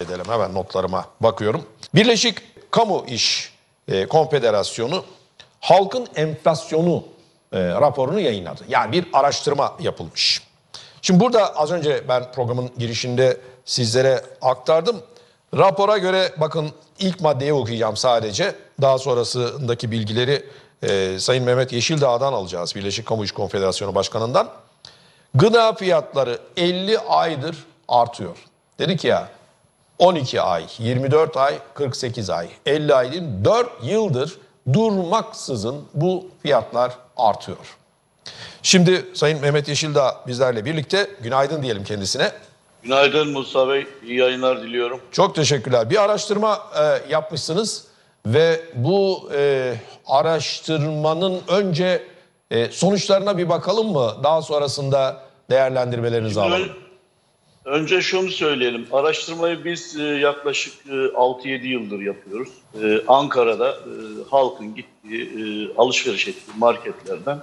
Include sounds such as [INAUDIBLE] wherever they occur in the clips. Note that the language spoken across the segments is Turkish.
edelim. Hemen notlarıma bakıyorum. Birleşik Kamu İş e, Konfederasyonu halkın enflasyonu e, raporunu yayınladı. Yani bir araştırma yapılmış. Şimdi burada az önce ben programın girişinde sizlere aktardım. Rapora göre bakın ilk maddeyi okuyacağım sadece. Daha sonrasındaki bilgileri e, Sayın Mehmet Yeşildağ'dan alacağız. Birleşik Kamu İş Konfederasyonu Başkanı'ndan. Gıda fiyatları 50 aydır artıyor. Dedik ya 12 ay, 24 ay, 48 ay, 50 ay değil, 4 yıldır durmaksızın bu fiyatlar artıyor. Şimdi Sayın Mehmet Yeşildağ bizlerle birlikte günaydın diyelim kendisine. Günaydın Musa Bey. İyi yayınlar diliyorum. Çok teşekkürler. Bir araştırma e, yapmışsınız ve bu e, araştırmanın önce e, sonuçlarına bir bakalım mı? Daha sonrasında değerlendirmelerinizi alalım. Ön- önce şunu söyleyelim. Araştırmayı biz e, yaklaşık e, 6-7 yıldır yapıyoruz. E, Ankara'da e, halkın gittiği, e, alışveriş ettiği marketlerden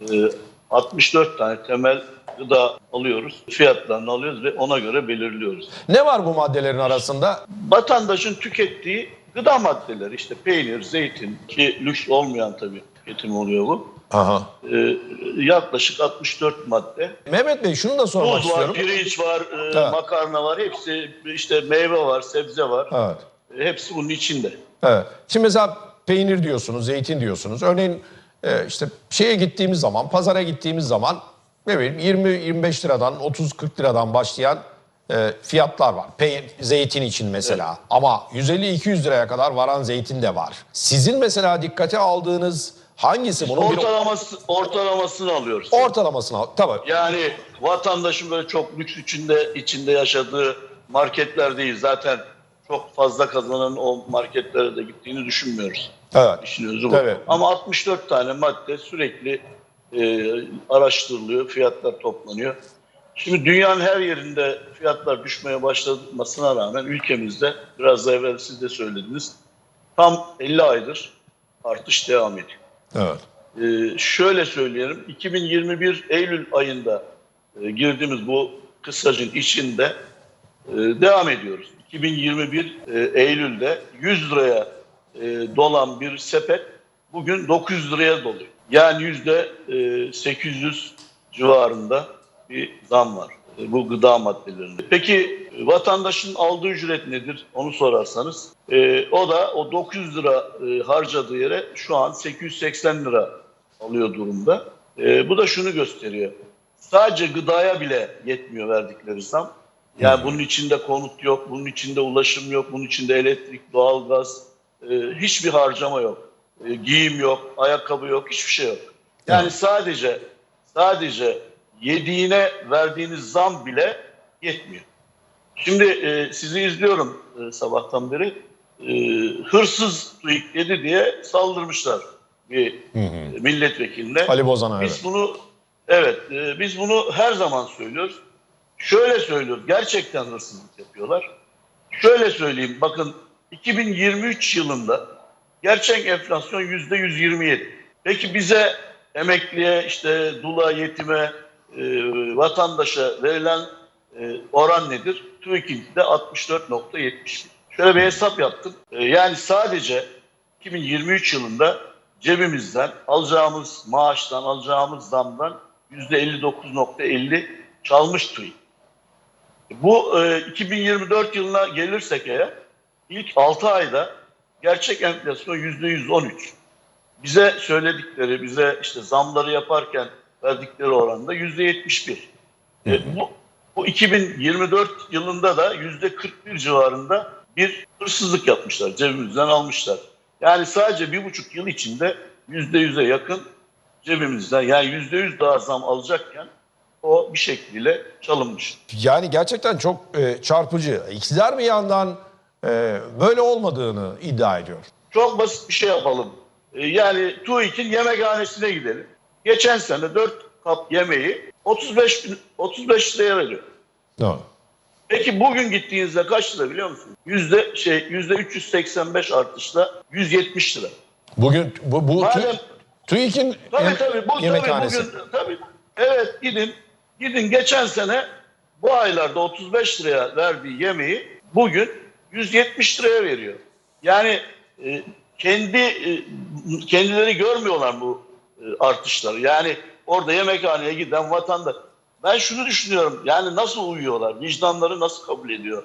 e, 64 tane temel gıda alıyoruz. Fiyatlarını alıyoruz ve ona göre belirliyoruz. Ne var bu maddelerin arasında? Vatandaşın tükettiği gıda maddeleri işte peynir, zeytin ki lüks olmayan tabii tüketim oluyor bu. Aha. E, yaklaşık 64 madde. Mehmet Bey şunu da sormak Tuz var, istiyorum. pirinç var, e, Evet. makarna var. Hepsi işte meyve var, sebze var. Evet. E, Hepsi bunun içinde. Evet. Şimdi mesela peynir diyorsunuz, zeytin diyorsunuz. Örneğin e, işte şeye gittiğimiz zaman, pazara gittiğimiz zaman ne bileyim 20-25 liradan 30-40 liradan başlayan e, fiyatlar var. Pey zeytin için mesela. Ama 150-200 liraya kadar varan zeytin de var. Sizin mesela dikkate aldığınız hangisi bunun bir Ortalaması, ortalamasını alıyoruz. ortalamasına tabii. yani vatandaşın böyle çok lüks içinde içinde yaşadığı marketler değil. Zaten çok fazla kazanan o marketlere de gittiğini düşünmüyoruz. Evet. İşin özü bu. Evet. Ama 64 tane madde sürekli e, araştırılıyor, fiyatlar toplanıyor. Şimdi dünyanın her yerinde fiyatlar düşmeye başlamasına rağmen ülkemizde biraz da evvel siz de söylediniz tam 50 aydır artış devam ediyor. Evet. Ee, şöyle söyleyelim 2021 Eylül ayında e, girdiğimiz bu kısacın içinde e, devam ediyoruz. 2021 e, Eylül'de 100 liraya e, dolan bir sepet bugün 900 liraya doluyor. Yani yüzde e, 800 civarında bir zam var e, bu gıda maddelerinde. Peki vatandaşın aldığı ücret nedir onu sorarsanız e, o da o 900 lira e, harcadığı yere şu an 880 lira alıyor durumda. E, bu da şunu gösteriyor. Sadece gıdaya bile yetmiyor verdikleri zam. Yani bunun içinde konut yok, bunun içinde ulaşım yok, bunun içinde elektrik, doğalgaz, e, hiçbir harcama yok. E, giyim yok, ayakkabı yok, hiçbir şey yok. Yani sadece sadece yediğine verdiğiniz zam bile yetmiyor. Şimdi e, sizi izliyorum e, sabahtan beri. E, hırsız TÜİK dedi diye saldırmışlar bir e, milletvekiline. Ali Bozan'a Biz evet. bunu evet e, biz bunu her zaman söylüyoruz. Şöyle söylüyoruz. Gerçekten hırsızlık yapıyorlar. Şöyle söyleyeyim. Bakın 2023 yılında gerçek enflasyon yüzde 127. Peki bize emekliye işte dula yetime e, vatandaşa verilen e, oran nedir? TÜİK'inki de 64.71. Şöyle bir hesap yaptım. E, yani sadece 2023 yılında cebimizden alacağımız maaştan alacağımız zamdan %59.50 çalmış TÜİK. Bu e, 2024 yılına gelirsek eğer ilk 6 ayda gerçek enflasyon %113. Bize söyledikleri, bize işte zamları yaparken verdikleri oranda %71. E, bu, bu 2024 yılında da %41 civarında bir hırsızlık yapmışlar, cebimizden almışlar. Yani sadece bir buçuk yıl içinde %100'e yakın cebimizden yani %100 daha zam alacakken o bir şekliyle çalınmış. Yani gerçekten çok e, çarpıcı. İktidar bir yandan e, böyle olmadığını iddia ediyor. Çok basit bir şey yapalım. Ee, Yani TÜİK'in yemekhanesine gidelim. Geçen sene 4 kap yemeği 35 bin, 35 liraya veriyor. Evet. Peki bugün gittiğinizde kaç lira biliyor musunuz? Yüzde şey yüzde 385 artışla 170 lira. Bugün bu, bu Madem- Tü- TÜİK'in Tabii tabii bu tabii yemekhanesi. bugün tabii evet gidin gidin geçen sene bu aylarda 35 liraya verdiği yemeği bugün 170 liraya veriyor. Yani e, kendi e, kendileri görmüyorlar bu artışları. Yani orada yemekhaneye giden vatandaş. Ben şunu düşünüyorum. Yani nasıl uyuyorlar? Vicdanları nasıl kabul ediyor?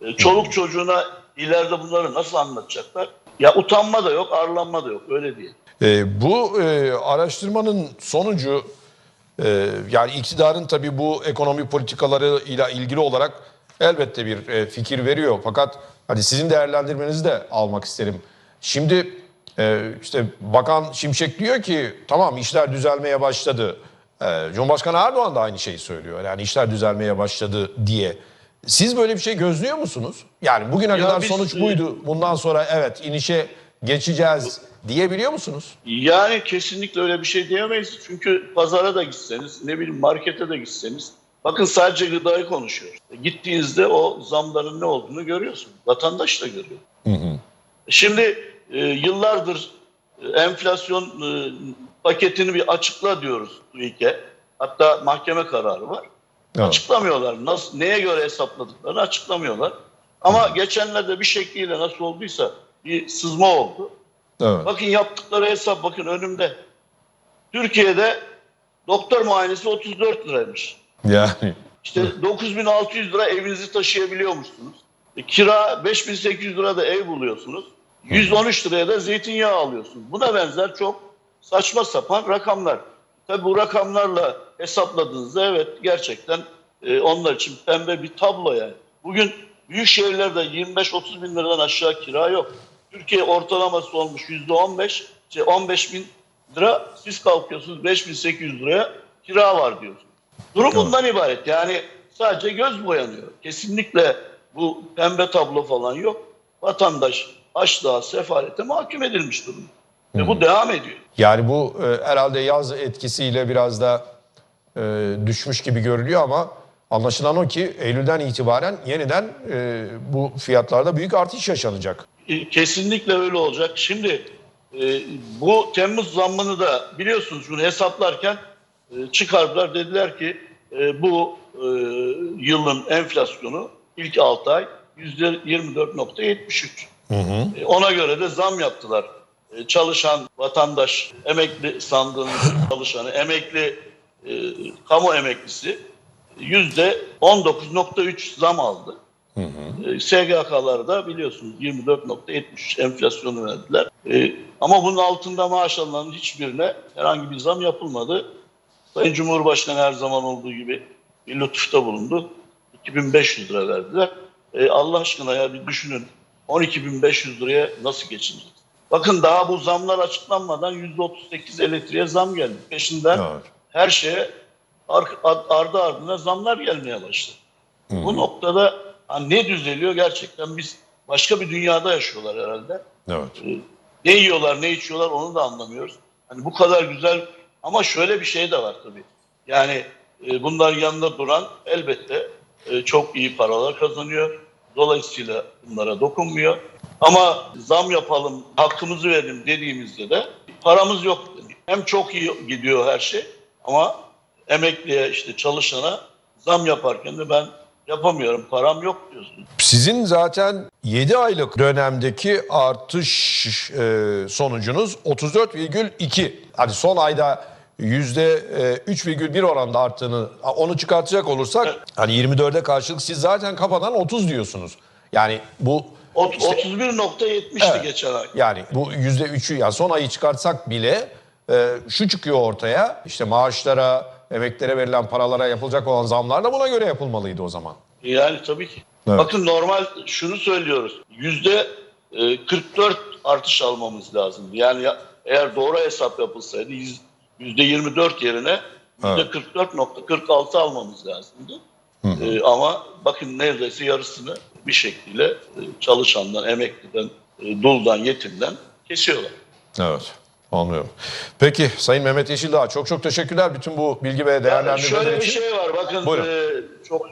E, çoluk çocuğuna ileride bunları nasıl anlatacaklar? Ya utanma da yok, arlanma da yok. Öyle değil. E, bu e, araştırmanın sonucu e, yani iktidarın tabii bu ekonomi politikalarıyla ilgili olarak elbette bir e, fikir veriyor. Fakat hani sizin değerlendirmenizi de almak isterim. Şimdi e, işte Bakan Şimşek diyor ki tamam işler düzelmeye başladı. E, Cumhurbaşkanı Erdoğan da aynı şeyi söylüyor. Yani işler düzelmeye başladı diye. Siz böyle bir şey gözlüyor musunuz? Yani bugüne Ya kadar biz, sonuç e, buydu. Bundan sonra evet inişe geçeceğiz diyebiliyor musunuz? Yani kesinlikle öyle bir şey diyemeyiz. Çünkü pazara da gitseniz, ne bileyim markete de gitseniz, bakın sadece gıdayı konuşuyoruz. Gittiğinizde o zamların ne olduğunu görüyorsun. Vatandaş da görüyor. Şimdi e, yıllardır e, enflasyon e, paketini bir açıkla diyoruz TÜİK'e. Hatta mahkeme kararı var. Evet. Açıklamıyorlar. Nasıl, neye göre hesapladıklarını açıklamıyorlar. Ama geçenlerde bir şekliyle nasıl olduysa bir sızma oldu. Evet. Bakın yaptıkları hesap bakın önümde. Türkiye'de doktor muayenesi 34 liraymış. Yani İşte 9600 lira evinizi taşıyabiliyormuşsunuz. E, kira 5800 lira da ev buluyorsunuz. 113 liraya da zeytinyağı alıyorsunuz. Buna benzer çok saçma sapan rakamlar. Tabi bu rakamlarla hesapladığınızda evet gerçekten e, onlar için pembe bir tablo yani. Bugün büyük şehirlerde 25-30 bin liradan aşağı kira yok. Türkiye ortalaması olmuş %15, şey 15 bin lira. Siz kalkıyorsunuz 5800 liraya kira var diyorsunuz. Durum bundan ibaret. Yani sadece göz boyanıyor. Kesinlikle bu pembe tablo falan yok. Vatandaş açlığa, sefalete mahkum edilmiş durumda. Ve bu devam ediyor. yani bu e, herhalde yaz etkisiyle biraz da e, düşmüş gibi görülüyor ama anlaşılan o ki Eylül'den itibaren yeniden e, bu fiyatlarda büyük artış yaşanacak. E, Kesinlikle öyle olacak. Şimdi e, bu Temmuz zammını da biliyorsunuz bunu hesaplarken e, çıkardılar. Dediler ki e, bu e, yılın enflasyonu ilk 6 ay %24.73. E, ona göre de zam yaptılar. E, çalışan vatandaş, emekli sandığınız [LAUGHS] çalışanı, emekli e, kamu emeklisi yüzde 19.3 zam aldı. E, SGK'ları da biliyorsunuz 24.73 enflasyonu verdiler. E, ama bunun altında maaş alanların hiçbirine herhangi bir zam yapılmadı. Sayın Cumhurbaşkanı her zaman olduğu gibi bir lütufta bulundu. 2500 lira verdiler. E, Allah aşkına ya bir düşünün 12.500 liraya nasıl geçineceğiz? Bakın daha bu zamlar açıklanmadan %38 elektriğe zam geldi. Peşinden Evet. her şeye ar- ar- ardı ardına zamlar gelmeye başladı. Bu noktada ha, ne düzeliyor gerçekten biz başka bir dünyada yaşıyorlar herhalde. Evet. Ne yiyorlar ne içiyorlar onu da anlamıyoruz. Hani bu kadar güzel ama şöyle bir şey de var tabii. Yani e, bunlar yanında duran elbette e, çok iyi paralar kazanıyor. Dolayısıyla bunlara dokunmuyor. Ama zam yapalım, hakkımızı verelim dediğimizde de paramız yok. Hem çok iyi gidiyor her şey ama emekliye işte çalışana zam yaparken de ben yapamıyorum, param yok diyorsun. Sizin zaten 7 aylık dönemdeki artış e, sonucunuz 34,2. Hadi son ayda %3,1 oranda arttığını onu çıkartacak olursak hani 24'e karşılık siz zaten kafadan 30 diyorsunuz. Yani bu işte- 31.70'ti Evet. geçen ay. Yani bu yüzde üçü yani son ayı çıkartsak bile e, şu çıkıyor ortaya işte maaşlara, emeklere verilen paralara yapılacak olan zamlar da buna göre yapılmalıydı o zaman. Yani tabii ki. Evet. Bakın normal şunu söylüyoruz. Yüzde e, 44 artış almamız lazım. Yani ya- eğer doğru hesap yapılsaydı 24 yerine yüzde 44.46 almamız lazımdı. E, ama bakın neredeyse yarısını bir şekilde e, çalışandan, emekliden, e, duldan, yetimden kesiyorlar. Evet. Anlıyorum. Peki Sayın Mehmet Yeşildağ çok çok teşekkürler bütün bu bilgi ve Yani değerlendirmeler şöyle bir için. şey var. Bakın Buyurun. e, çok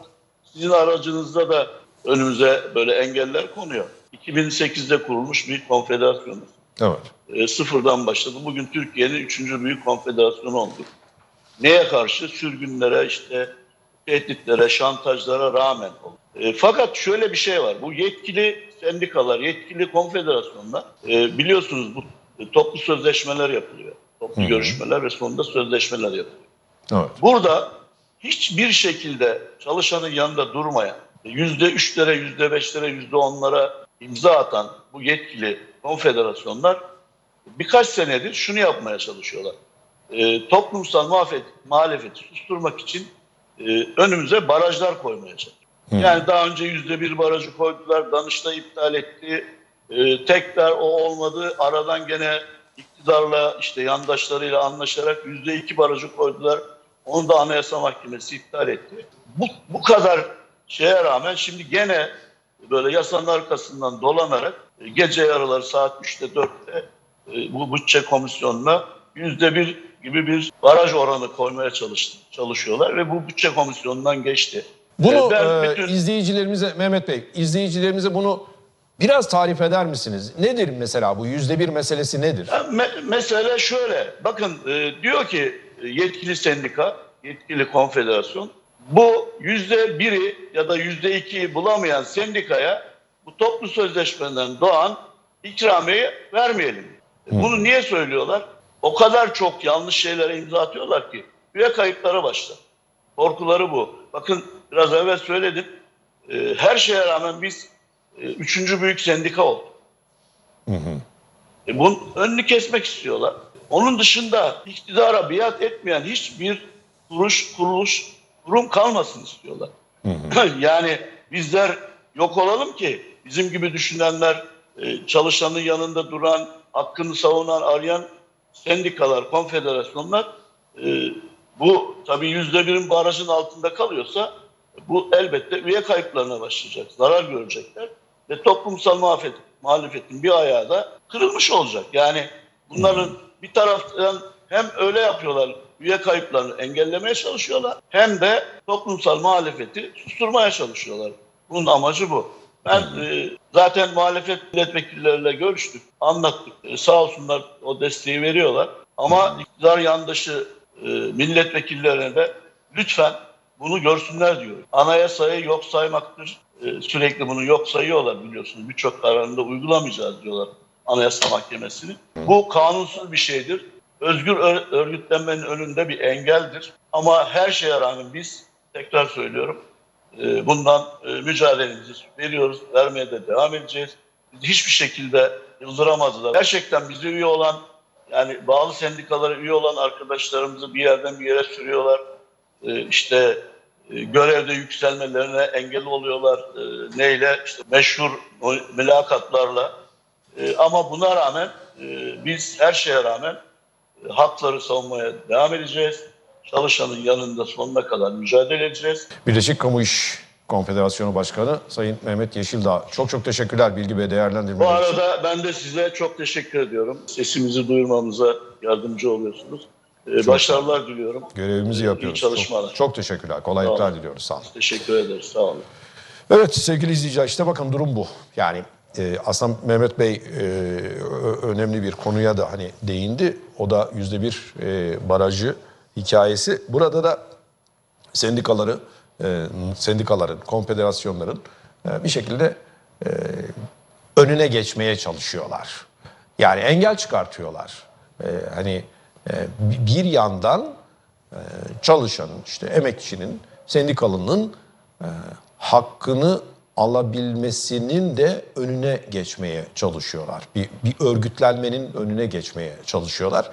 sizin aracınızda da önümüze böyle engeller konuyor. 2008'de kurulmuş bir konfederasyonuz. Evet. E, sıfırdan başladı. Bugün Türkiye'nin üçüncü büyük konfederasyonu olduk. Neye karşı? Sürgünlere, işte tehditlere, şantajlara rağmen oldu. E, fakat şöyle bir şey var. Bu yetkili sendikalar, yetkili konfederasyonlar e, biliyorsunuz bu e, toplu sözleşmeler yapılıyor. Toplu görüşmeler ve sonunda sözleşmeler yapılıyor. Evet. Burada hiçbir şekilde çalışanın yanında durmayan, yüzde üçlere, yüzde beşlere, yüzde onlara imza atan bu yetkili konfederasyonlar birkaç senedir şunu yapmaya çalışıyorlar. Ee, toplumsal muhalefet, muhalefeti susturmak için e, önümüze barajlar koymaya çalışıyor. Yani daha önce yüzde bir barajı koydular, Danıştay iptal etti, e, tekrar o olmadı, aradan gene iktidarla işte yandaşlarıyla anlaşarak yüzde iki barajı koydular. Onu da Anayasa Mahkemesi iptal etti. Bu, bu kadar şeye rağmen şimdi gene böyle yasanın arkasından dolanarak e, gece yarıları saat 3'te 4'te e, bu bütçe komisyonuna yüzde bir gibi bir baraj oranı koymaya çalış, çalışıyorlar ve bu bütçe komisyonundan geçti. Bunu E, ben bütün- izleyicilerimize Mehmet Bey, izleyicilerimize bunu biraz tarif eder misiniz? Nedir mesela bu yüzde bir meselesi nedir? Ya me- mesele şöyle. Bakın e, diyor ki yetkili sendika, yetkili konfederasyon bu yüzde biri ya da yüzde ikiyi bulamayan sendikaya bu toplu sözleşmeden doğan ikramiyeyi vermeyelim. E, Bunu niye söylüyorlar? O kadar çok yanlış şeylere imza atıyorlar ki üye kayıpları başlar. Korkuları bu. Bakın biraz evvel söyledim. E, her şeye rağmen biz e, üçüncü büyük sendika olduk. E bunun önünü kesmek istiyorlar. Onun dışında iktidara biat etmeyen hiçbir kuruş, kuruluş, kurum kalmasın istiyorlar. [CLEARS THROAT] yani bizler yok olalım ki bizim gibi düşünenler, e, çalışanın yanında duran, hakkını savunan, arayan sendikalar, konfederasyonlar e, bu tabii yüzde birin barajın altında kalıyorsa bu elbette üye kayıplarına başlayacak, zarar görecekler ve toplumsal muhalefet, muhalefetin bir ayağı da kırılmış olacak. Yani bunların bir taraftan hem öyle yapıyorlar, üye kayıplarını engellemeye çalışıyorlar hem de toplumsal muhalefeti susturmaya çalışıyorlar. Bunun amacı bu. Ben e, zaten muhalefet milletvekilleriyle görüştük, anlattık. E, sağ olsunlar o desteği veriyorlar. Ama iktidar yandaşı e, milletvekillerine de lütfen bunu görsünler diyor. Anayasayı yok saymaktır. E, sürekli bunu yok sayıyorlar biliyorsunuz. Birçok kararında uygulamayacağız diyorlar Anayasa Mahkemesi'ni. Bu kanunsuz bir şeydir. Özgür ör- örgütlenmenin önünde bir engeldir. Ama her şeye rağmen biz tekrar söylüyorum e, bundan e, mücadelemizi veriyoruz. Vermeye de devam edeceğiz. Biz hiçbir şekilde yıldıramazlar. Gerçekten bize üye olan yani bağlı sendikalara üye olan arkadaşlarımızı bir yerden bir yere sürüyorlar. E, işte görevde yükselmelerine engel oluyorlar. Neyle? İşte meşhur mülakatlarla. Ama buna rağmen biz her şeye rağmen hakları savunmaya devam edeceğiz. Çalışanın yanında sonuna kadar mücadele edeceğiz. Birleşik Kamu İş Konfederasyonu Başkanı Sayın Mehmet Yeşildağ. Çok çok teşekkürler bilgi ve Bu değerlendirmeler için. arada ben de size çok teşekkür ediyorum. Sesimizi duyurmamıza yardımcı oluyorsunuz. Ee, başarılar diliyorum. Görevimizi İyi yapıyoruz. çalışmalar. Çok, çok teşekkürler. Kolaylıklar Sağ diliyoruz. Sağ olun. Teşekkür ederiz. Sağ olun. Evet sevgili izleyiciler işte bakın durum bu. Yani e, aslında Mehmet Bey e, önemli bir konuya da hani değindi. O da yüzde bir e, barajı hikayesi. Burada da sendikaları, e, sendikaların, konfederasyonların bir şekilde önüne geçmeye çalışıyorlar. Yani engel çıkartıyorlar. Hani bir yandan çalışanın, işte emekçinin, sendikalının hakkını alabilmesinin de önüne geçmeye çalışıyorlar. Bir, bir örgütlenmenin önüne geçmeye çalışıyorlar.